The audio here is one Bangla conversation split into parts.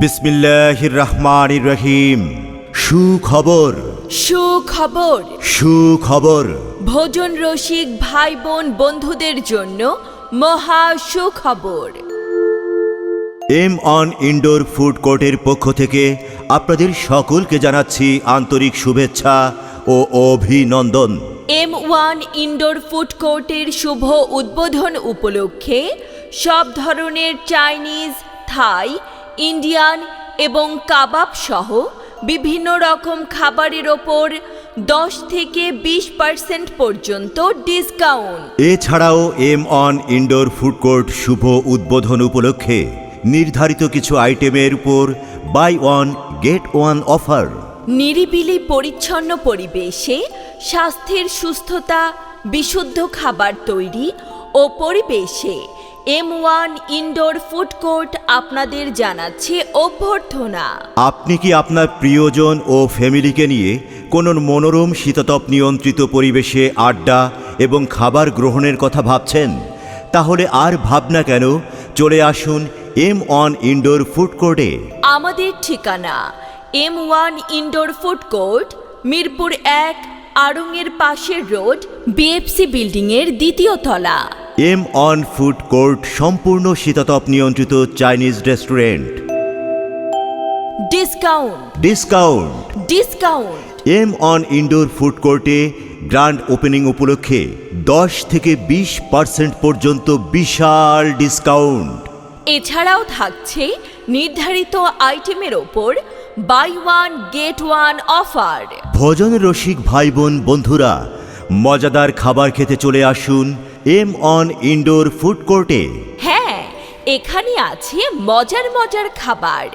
বিসমিল্লাহির রহমানির রহিম সুখবর। সুখবর। সুখবর। ভোজন রসিক ভাই বোন বন্ধুদের জন্য মহা সুখবর। এম অন ইনডোর ফুড কোর্টের পক্ষ থেকে আপনাদের সকলকে জানাচ্ছি আন্তরিক শুভেচ্ছা ও অভিনন্দন। এম ওয়ান ইনডোর ফুড কোর্টের শুভ উদ্বোধন উপলক্ষে সব ধরনের চাইনিজ থাই ইন্ডিয়ান এবং কাবাব সহ বিভিন্ন রকম খাবারের ওপর দশ থেকে বিশ পার্সেন্ট পর্যন্ত ডিসকাউন্ট। এছাড়াও M one indoor food court শুভ উদ্বোধন উপলক্ষে নির্ধারিত কিছু আইটেমের উপর buy one get one offer. নিরিবিলি পরিচ্ছন্ন পরিবেশে স্বাস্থ্যের সুস্থতা বিশুদ্ধ খাবার তৈরি ও পরিবেশে M one indoor food court আপনাদের জানাচ্ছে অভ্যর্থনা। আপনি কি আপনার প্রিয়জন ও ফ্যামিলিকে নিয়ে কোনো মনোরম শীততপ নিয়ন্ত্রিত পরিবেশে আড্ডা এবং খাবার গ্রহণের কথা ভাবছেন? তাহলে আর ভাবনা কেন চলে আসুন এম ওয়ান ইনডোর ফুড কোর্টে আমাদের ঠিকানা M one indoor food court Mirpur এক আড়ংয়ের পাশের রোড বিএফসি বিল্ডিংয়ের দ্বিতীয় তলা। এম অন ফুড কোর্ট সম্পূর্ণ শীততপ নিয়ন্ত্রিত Chinese restaurant. Discount discount discount M one indoor food কোর্টে গ্র্যান্ড ওপেনিং উপলক্ষে দশ থেকে বিশ পার্সেন্ট পর্যন্ত বিশাল ডিসকাউন্ট। এছাড়াও থাকছে নির্ধারিত আইটেমের ওপর buy one get one offer. ভোজন রসিক ভাই বোন বন্ধুরা মজাদার খাবার খেতে চলে আসুন এম অন ইনডোর ফুড কোর্টে। হ্যাঁ এখানে আছে মজার মজার খাবার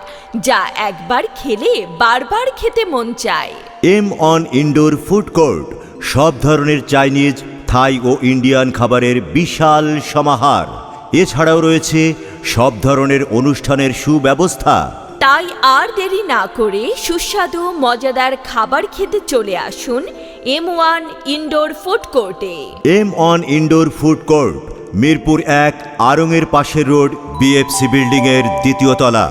যা একবার খেলে বারবার খেতে মন চায়। M one indoor food court সব ধরনের চাইনিজ থাই ও ইন্ডিয়ান খাবারের বিশাল সমাহার। এছাড়াও রয়েছে সব ধরনের অনুষ্ঠানের সুব্যবস্থা। তাই আর দেরি না করে সুস্বাদু, মজাদার খাবার খেতে চলে আসুন এম ওয়ান ইনডোর ফুড কোর্টে M one indoor food court Mirpur এক, আরঙের পাশের রোড বিএফসি বিল্ডিংয়ের দ্বিতীয় তলা।